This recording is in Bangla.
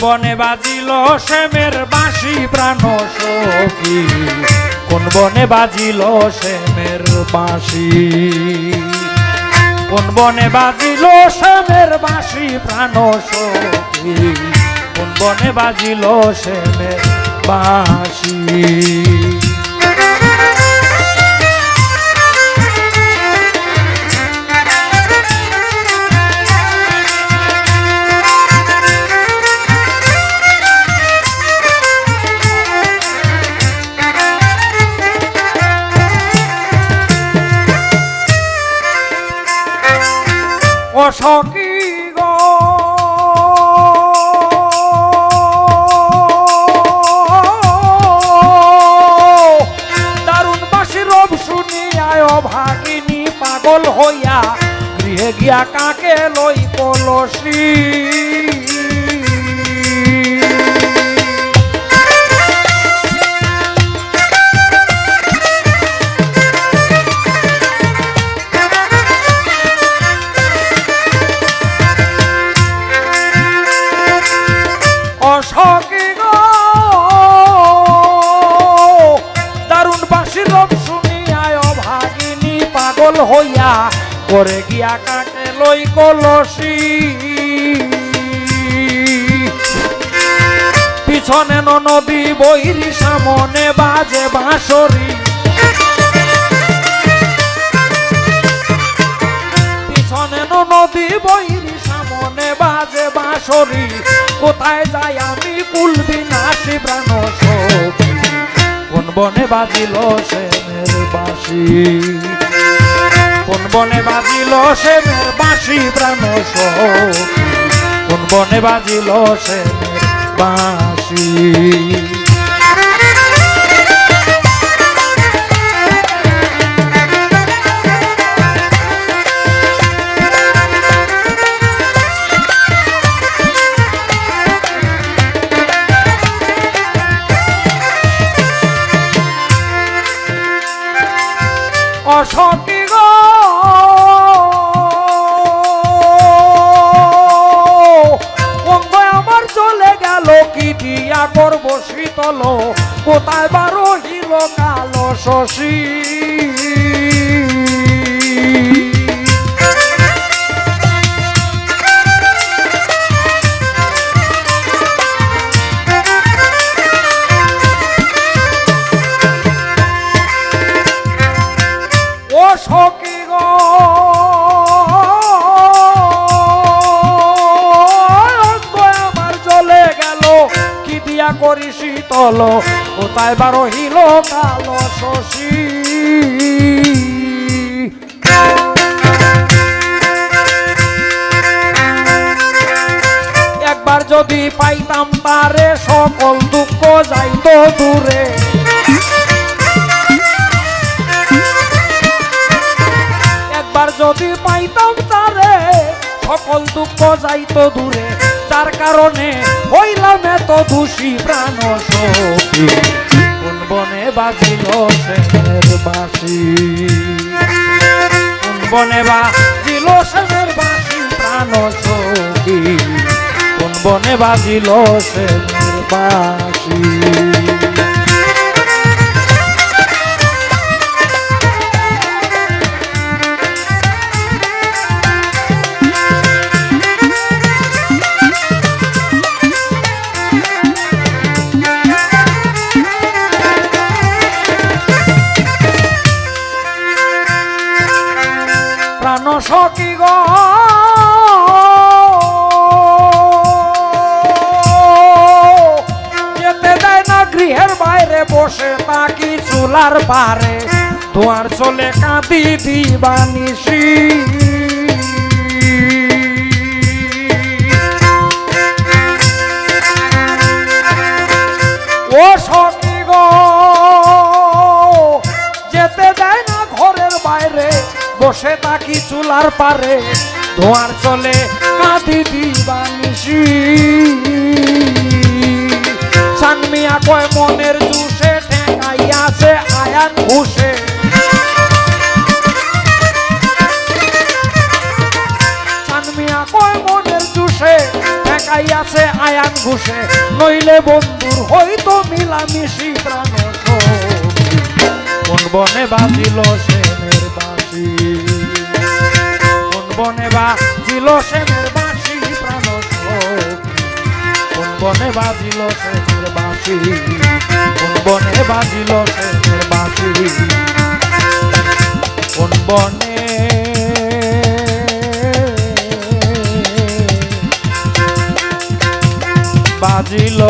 বনে বাজিল শ্যামের বাঁশি প্রাণ সখী? কোন বনে বাজিল শ্যামের বাঁশি? কোন বনে বাজিল শ্যামের বাঁশি প্রাণ সখী? কোন বনে বাজিল শ্যামের বাঁশি? সখী গো। দারুণ বাসি রব শুনিয়ায় ভাগিনী পাগল হইয়া গৃহে গিয়া কাকে লই কলসি হইয়া করে গিয়া কাকে লই কলসি? পিছনে নদী বৈরি সামনে বাজে বাঁশরি। পিছনে নদী বৈরি সামনে বাজে বাঁশরি। কোথায় যাই আমি কুলবি নাসি প্রাণ কোন বনে বাজিল সেনের বাঁশি? কোন বনে বাজিল সেনের বাঁশি প্রাণ কোন বনে বাজিল সেনের বাঁশি? অসতি শীতল কোথায় বারো হিল কালো শশী? ও সখী শীতল কোথায় বারো হিল কালো শশী? একবার যদি পাইতাম তারে, সকল দুঃখ যাইতো দূরে। একবার যদি পাইতাম তারে, সকল দুঃখ যাইতো দূরে। যার কারণে হইলাম এত দোষী প্রাণ সখী কোন বনে বাজিল সেনের বাসি কোন বনে বাজিল সেনের বাসি প্রাণ সখী কোন বনে বাজিল সেনের বাসি সখী গ। যেতে দেয় না গৃহের বাইরে, বসে তাকি চুলার পারে। তোমার চলে কাঁদি দিবানিসি বসে থাকি চুলার পারে, ধোঁয়ার চলে কাঁদি দিবানিসি সানমিয়া কয়, মনের জুসে ঠেকাইয়াছে আয়ান ঘুষে। সানমিয়া কয়, মনের জুসে লুকাইয়াছে আয়ান ঘুষে। নইলে বন্ধুর হইতো মিলামিশি প্রাণ। কোন বনে বাজিল সেনের বাসি কোন বনে বাজিল সেনের বাসি প্রাণ। কোন বনে বাজিল সেনের বাসি কোন বনে বাজিল সেনের বাসি কোন বনে বাজিল